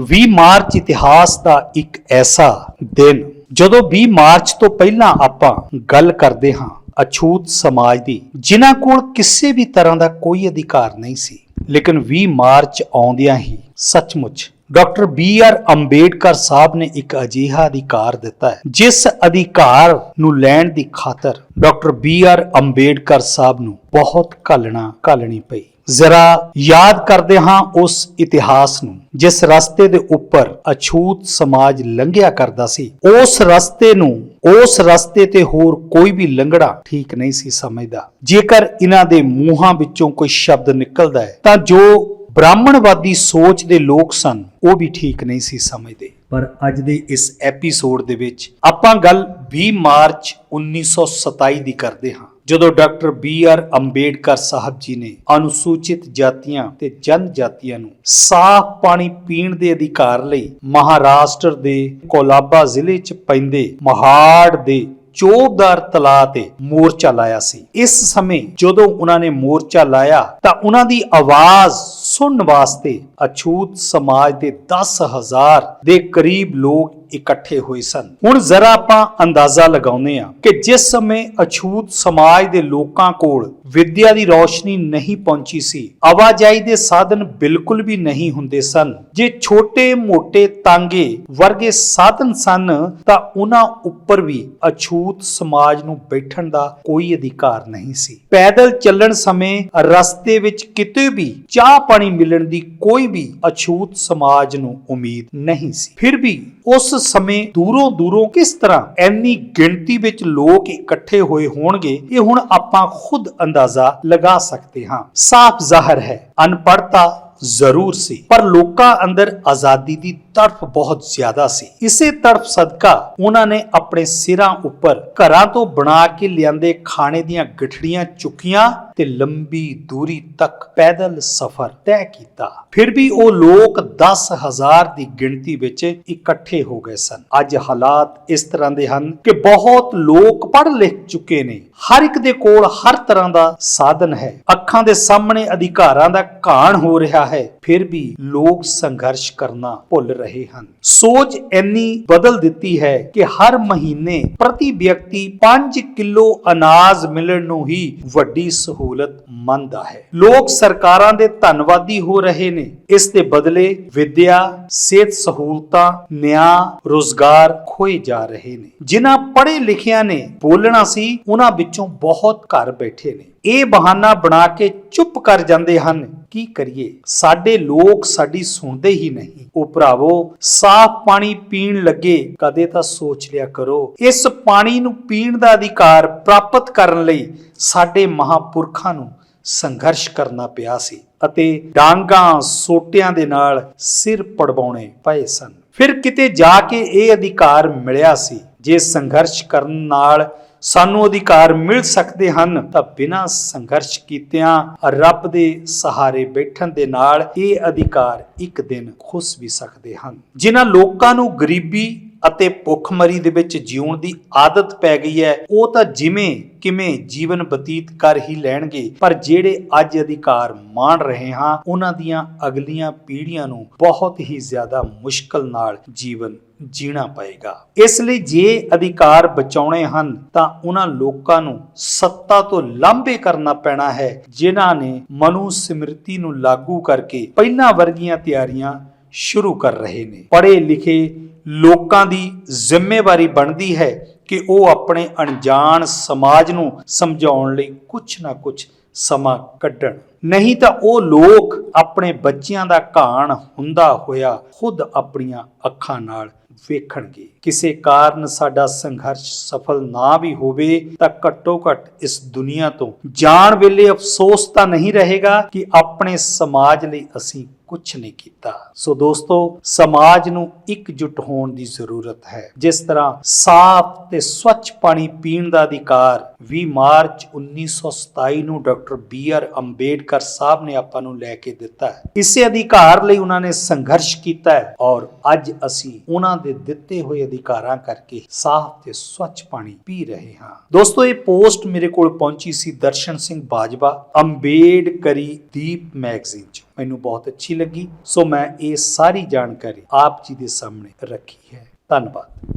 20 March ਇਤਿਹਾਸ ਦਾ ਇੱਕ ਐਸਾ ਦਿਨ। ਜਦੋਂ 20 ਮਾਰਚ ਤੋਂ ਪਹਿਲਾਂ ਆਪਾਂ ਗੱਲ ਕਰਦੇ ਹਾਂ ਅਛੂਤ ਸਮਾਜ ਦੀ, ਜਿਨ੍ਹਾਂ ਕੋਲ ਕਿਸੇ ਵੀ ਤਰ੍ਹਾਂ ਦਾ ਕੋਈ ਅਧਿਕਾਰ ਨਹੀਂ ਸੀ। ਲੇਕਿਨ 20 ਮਾਰਚ ਆਉਂਦਿਆਂ ਹੀ ਸੱਚਮੁੱਚ doctor B R Ambedkar Sahib ਨੇ ਇੱਕ ਅਜੀਹਾ ਅਧਿਕਾਰ ਦਿੱਤਾ ਹੈ, ਜਿਸ ਅਧਿਕਾਰ ਨੂੰ ਲੈਣ ਦੀ ਖਾਤਰ doctor B R Ambedkar Sahib ਨੂੰ ਬਹੁਤ ਘਾਲਣਾ ਘਾਲਣੀ ਪਈ। ਜ਼ਰਾ ਯਾਦ ਕਰਦੇ ਹਾਂ ਉਸ ਇਤਿਹਾਸ ਨੂੰ, ਜਿਸ ਰਸਤੇ ਦੇ ਉੱਪਰ ਅਛੂਤ ਸਮਾਜ ਲੰਘਿਆ ਕਰਦਾ ਸੀ। ਉਸ ਰਸਤੇ ਨੂੰ, ਉਸ ਰਸਤੇ ਤੇ ਹੋਰ ਕੋਈ ਵੀ ਲੰਘੜਾ ਠੀਕ ਨਹੀਂ ਸੀ ਸਮਝਦਾ। ਜੇਕਰ ਇਹਨਾਂ ਦੇ ਮੂੰਹਾਂ ਵਿੱਚੋਂ ਕੋਈ ਸ਼ਬਦ ਨਿਕਲਦਾ ਹੈ, ਤਾਂ ਜੋ ਬ੍ਰਾਹਮਣਵਾਦੀ ਸੋਚ ਦੇ ਲੋਕ ਸਨ, ਉਹ ਵੀ ਠੀਕ ਨਹੀਂ ਸੀ ਸਮਝਦੇ। ਪਰ ਅੱਜ ਦੇ ਇਸ ਐਪੀਸੋਡ ਦੇ ਵਿੱਚ ਆਪਾਂ ਗੱਲ 20 ਮਾਰਚ 1927 ਦੀ ਕਰਦੇ ਹਾਂ। ਜਦੋਂ doctor B R Ambedkar Sahib ji ਨੇ ਅਨੁਸੂਚਿਤ ਜਾਤੀਆਂ ਤੇ ਜਨਜਾਤੀਆਂ ਨੂੰ ਸਾਫ਼ ਪਾਣੀ ਪੀਣ ਦੇ ਅਧਿਕਾਰ ਲਈ ਮਹਾਰਾਸ਼ਟਰ ਦੇ ਕੋਲਾਬਾ ਜ਼ਿਲ੍ਹੇ 'ਚ ਪੈਂਦੇ ਮਹਾੜ ਦੇ ਚੋਬਦਾਰ ਤਲਾਅ ਤੇ ਮੋਰਚਾ ਲਾਇਆ ਸੀ। ਇਸ ਸਮੇਂ ਜਦੋਂ ਉਹਨਾਂ ਨੇ ਮੋਰਚਾ ਲਾਇਆ ਤਾਂ ਉਹਨਾਂ ਦੀ ਆਵਾਜ਼ ਸੁਣਨ ਵਾਸਤੇ ਅਛੂਤ ਸਮਾਜ ਦੇ 10000 ਦੇ ਕਰੀਬ ਲੋਕ ਇਕੱਠੇ ਹੋਏ ਸਨ। ਹੁਣ ਜ਼ਰਾ ਆਪਾਂ ਅੰਦਾਜ਼ਾ ਲਗਾਉਂਦੇ ਹਾਂ ਕਿ ਜਿਸ ਸਮੇਂ ਅਛੂਤ ਸਮਾਜ ਦੇ ਲੋਕਾਂ ਕੋਲ ਵਿਦਿਆ ਦੀ ਰੌਸ਼ਨੀ ਨਹੀਂ ਪਹੁੰਚੀ ਸੀ, ਆਵਾਜਾਈ ਦੇ ਸਾਧਨ ਬਿਲਕੁਲ ਵੀ ਨਹੀਂ ਹੁੰਦੇ ਸਨ। ਜੇ ਛੋਟੇ-ਮੋਟੇ ਤਾਂਗੇ ਵਰਗੇ ਸਾਧਨ ਸਨ, ਤਾਂ ਉਹਨਾਂ ਉੱਪਰ ਵੀ ਅਛੂਤ ਸਮਾਜ ਨੂੰ ਬੈਠਣ ਦਾ ਕੋਈ ਅਧਿਕਾਰ ਨਹੀਂ ਸੀ। ਪੈਦਲ ਚੱਲਣ ਸਮੇਂ ਰਸਤੇ ਵਿੱਚ ਕਿਤੇ ਵੀ ਚਾਹ ਪਾਣੀ ਮਿਲਣ ਦੀ ਕੋਈ ਵੀ ਅਛੂਤ ਸਮਾਜ ਨੂੰ ਉਮੀਦ ਨਹੀਂ ਸੀ। ਫਿਰ ਵੀ ਉਸ ਸਮੇਂ ਦੂਰੋਂ ਦੂਰੋਂ ਕਿਸ ਤਰ੍ਹਾਂ ਐਨੀ ਗਿਣਤੀ ਵਿੱਚ ਲੋਕ ਇਕੱਠੇ ਹੋਏ ਹੋਣਗੇ, ਇਹ ਹੁਣ ਆਪਾਂ ਖੁਦ ਅੰਦਾਜ਼ਾ ਲਗਾ ਸਕਦੇ ਹਾਂ। ਸਾਫ਼ ਜ਼ਾਹਰ ਹੈ ਅਨਪੜਤਾ ਜ਼ਰੂਰ ਸੀ, ਪਰ ਲੋਕਾਂ ਅੰਦਰ ਆਜ਼ਾਦੀ ਦੀ ਤੜਫ ਬਹੁਤ ਜ਼ਿਆਦਾ ਸੀ। ਇਸੇ ਤੜਫ ਸਦਕਾ ਉਹਨਾਂ ਨੇ ਆਪਣੇ ਸਿਰਾਂ ਉੱਪਰ ਘਰਾਂ ਤੋਂ ਬਣਾ ਕੇ ਲਿਆਂਦੇ ਖਾਣੇ ਦੀਆਂ ਗਠੜੀਆਂ ਚੁੱਕੀਆਂ ਤੇ ਲੰਬੀ ਦੂਰੀ ਤੱਕ ਪੈਦਲ ਸਫ਼ਰ ਤੈਅ ਕੀਤਾ। ਫਿਰ ਵੀ ਉਹ ਲੋਕ 10000 ਦੀ ਗਿਣਤੀ ਵਿੱਚ ਇਕੱਠੇ ਹੋ ਗਏ ਸਨ। ਅੱਜ ਹਾਲਾਤ ਇਸ ਤਰ੍ਹਾਂ ਦੇ ਹਨ ਕਿ ਬਹੁਤ ਲੋਕ ਪੜ੍ਹ ਲਿਖ ਚੁੱਕੇ ਨੇ। ਹਰ ਇੱਕ ਦੇ ਕੋਲ ਹਰ ਤਰ੍ਹਾਂ ਦਾ ਸਾਧਨ ਹੈ। ਅੱਖਾਂ ਦੇ ਸਾਹਮਣੇ ਅਧਿਕਾਰਾਂ ਦਾ ਘਾਣ ਹੋ ਰਿਹਾ ਹੈ। ਫਿਰ ਵੀ ਲੋਕ ਸੰਘਰਸ਼ ਕਰਨਾ ਭੁੱਲ ਰਹੇ ਹਨ। ਸੋਚ ਇੰਨੀ ਬਦਲ ਦਿੱਤੀ ਹੈ ਕਿ ਹਰ ਮਹੀਨੇ ਪ੍ਰਤੀ ਵਿਅਕਤੀ 5 ਕਿਲੋ ਅਨਾਜ ਮਿਲਣ ਨੂੰ ਹੀ ਵੱਡੀ ਸਹੂਲਤ ਮੰਨਦਾ ਹੈ। ਲੋਕ ਸਰਕਾਰਾਂ ਦੇ ਧੰਨਵਾਦੀ ਹੋ ਰਹੇ ਨੇ। ਇਸ ਦੇ ਬਦਲੇ ਵਿਦਿਆ, ਸਿਹਤ ਸਹੂਲਤਾਂ, ਨਿਆਂ, ਰੋਜ਼ਗਾਰ ਖੋਏ ਜਾ ਰਹੇ ਨੇ। ਜਿਨ੍ਹਾਂ ਪੜ੍ਹੇ ਲਿਖਿਆਂ ਨੇ ਬੋਲਣਾ ਸੀ, ਉਹਨਾਂ ਵਿੱਚੋਂ ਬਹੁਤ ਘਰ ਬੈਠੇ ਨੇ। ਇਹ ਬਹਾਨਾ ਬਣਾ ਕੇ ਚੁੱਪ ਕਰ ਜਾਂਦੇ ਹਨ। ਕੀ ਕਰੀਏ? ਸਾਡੇ ਲੋਕ ਸਾਡੀ ਸੁਣਦੇ ਹੀ ਨਹੀਂ। ਉਹ ਭਰਾਵੋ, ਸਾਫ਼ ਪਾਣੀ ਪੀਣ ਲੱਗੇ ਕਦੇ ਤਾਂ ਸੋਚ ਲਿਆ ਕਰੋ। ਇਸ ਪਾਣੀ ਨੂੰ ਪੀਣ ਦਾ ਅਧਿਕਾਰ ਪ੍ਰਾਪਤ ਕਰਨ ਲਈ ਸਾਡੇ ਮਹਾਪੁਰਖਾਂ ਨੂੰ ਸੰਘਰਸ਼ ਕਰਨਾ ਪਿਆ ਸੀ ਅਤੇ ਡਾਂਗਾਂ ਸੋਟਿਆਂ ਦੇ ਨਾਲ ਸਿਰ ਪੜਵਾਉਣੇ ਪਏ ਸਨ। ਫਿਰ ਕਿਤੇ ਜਾ ਕੇ ਇਹ ਅਧਿਕਾਰ ਮਿਲਿਆ ਸੀ, ਜੇ ਸੰਘਰਸ਼ ਕਰਨ ਨਾਲ ਸਾਨੂੰ ਅਧਿਕਾਰ ਮਿਲ ਸਕਦੇ ਹਨ ਤਾਂ ਬਿਨਾਂ ਸੰਘਰਸ਼ ਕੀਤਿਆਂ ਰੱਬ ਦੇ ਸਹਾਰੇ ਬੈਠਣ ਦੇ ਨਾਲ ਇਹ ਅਧਿਕਾਰ ਇੱਕ ਦਿਨ ਖੁੱਸ ਵੀ ਸਕਦੇ ਹਨ। ਜਿਨ੍ਹਾਂ ਲੋਕਾਂ ਨੂੰ ਗਰੀਬੀ ਅਤੇ ਭੁੱਖਮਰੀ ਦੇ ਵਿੱਚ ਜਿਉਣ ਦੀ ਆਦਤ ਪੈ ਗਈ ਹੈ, ਉਹ ਤਾਂ ਜਿਵੇਂ ਕਿਵੇਂ ਜੀਵਨ ਬਤੀਤ ਕਰ ਹੀ ਲੈਣਗੇ, ਪਰ ਜਿਹੜੇ ਅੱਜ ਅਧਿਕਾਰ ਮਾਣ ਰਹੇ ਹਾਂ, ਉਹਨਾਂ ਦੀਆਂ ਅਗਲੀਆਂ ਪੀੜ੍ਹੀਆਂ ਨੂੰ ਬਹੁਤ ਹੀ ਜ਼ਿਆਦਾ ਮੁਸ਼ਕਲ ਨਾਲ ਜੀਵਨ ਜੀਣਾ ਪਏਗਾ। ਇਸ ਲਈ ਜੇ ਅਧਿਕਾਰ ਬਚਾਉਣੇ ਹਨ, ਤਾਂ ਉਹਨਾਂ ਲੋਕਾਂ ਨੂੰ ਸੱਤਾ ਤੋਂ ਲਾਂਭੇ ਕਰਨਾ ਪੈਣਾ ਹੈ, ਜਿਨ੍ਹਾਂ ਨੇ ਮਨੂ ਸਮ੍ਰਿਤੀ ਨੂੰ ਲਾਗੂ ਕਰਕੇ ਪਹਿਲਾਂ ਵਰਗੀਆਂ ਤਿਆਰੀਆਂ ਸ਼ੁਰੂ ਕਰ ਰਹੇ ਨੇ। ਪੜ੍ਹੇ ਲਿਖੇ ਲੋਕਾਂ ਦੀ ਜ਼ਿੰਮੇਵਾਰੀ ਬਣਦੀ ਹੈ ਕਿ ਉਹ ਆਪਣੇ ਅਣਜਾਣ ਸਮਾਜ ਨੂੰ ਸਮਝਾਉਣ ਲਈ ਕੁਝ ਨਾ ਕੁਝ ਸਮਾਂ ਕੱਢਣ। ਨਹੀਂ ਤਾਂ ਉਹ ਲੋਕ ਆਪਣੇ ਬੱਚਿਆਂ ਦਾ ਘਾਣ ਹੁੰਦਾ ਹੋਇਆ ਖੁਦ ਆਪਣੀਆਂ ਅੱਖਾਂ ਨਾਲ ਵੇਖਣਗੇ। ਕਿਸੇ ਕਾਰਨ ਸਾਡਾ ਸੰਘਰਸ਼ ਸਫਲ ਨਾ ਵੀ ਹੋਵੇ ਤਾਂ ਘੱਟੋ ਘੱਟ ਇਸ ਦੁਨੀਆ ਤੋਂ ਜਾਣ ਵੇਲੇ ਅਫਸੋਸ ਤਾਂ ਨਹੀਂ ਰਹੇਗਾ ਕਿ ਆਪਣੇ ਸਮਾਜ ਲਈ ਅਸੀਂ ਕੁਝ ਨਹੀਂ ਕੀਤਾ। ਸੋ ਦੋਸਤੋ, ਸਮਾਜ ਨੂੰ ਇਕਜੁੱਟ ਹੋਣ ਦੀ ਜ਼ਰੂਰਤ ਹੈ। ਜਿਸ ਤਰ੍ਹਾਂ ਸਾਫ਼ ਤੇ ਸਵੱਛ ਪਾਣੀ ਪੀਣ ਦਾ ਅਧਿਕਾਰ 20 ਮਾਰਚ 1927 ਨੂੰ doctor B R Ambedkar Ambedkar Sahib ਨੇ ਆਪਾਂ ਨੂੰ ਲੈ ਕੇ ਦਿੱਤਾ ਹੈ ਇਸੇ ਅਧਿਕਾਰ ਲਈ ਉਹਨਾਂ ਨੇ ਸੰਘਰਸ਼ ਕੀਤਾ ਹੈ ਔਰ ਅੱਜ ਅਸੀਂ ਉਹਨਾਂ ਦੇ ਦਿੱਤੇ ਹੋਏ ਅਧਿਕਾਰਾਂ ਕਰਕੇ ਸਾਫ਼ ਤੇ ਸਵੱਛ ਪਾਣੀ ਪੀ ਰਹੇ ਹਾਂ। ਦੋਸਤੋ, ਇਹ ਪੋਸਟ ਮੇਰੇ ਕੋਲ ਪਹੁੰਚੀ ਸੀ ਦਰਸ਼ਨ ਸਿੰਘ ਬਾਜਵਾ, ਅੰਬੇਡਕਰੀ ਦੀਪ ਮੈਗਜ਼ੀਨ ਚ। ਮੈਨੂੰ ਬਹੁਤ ਅੱਛੀ ਲੱਗੀ, ਸੋ ਮੈਂ ਇਹ ਸਾਰੀ ਜਾਣਕਾਰੀ ਆਪ ਜੀ ਦੇ ਸਾਹਮਣੇ ਰੱਖੀ ਹੈ। ਧੰਨਵਾਦ।